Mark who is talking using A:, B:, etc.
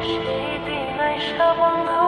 A: সেই দিন বন্ধু।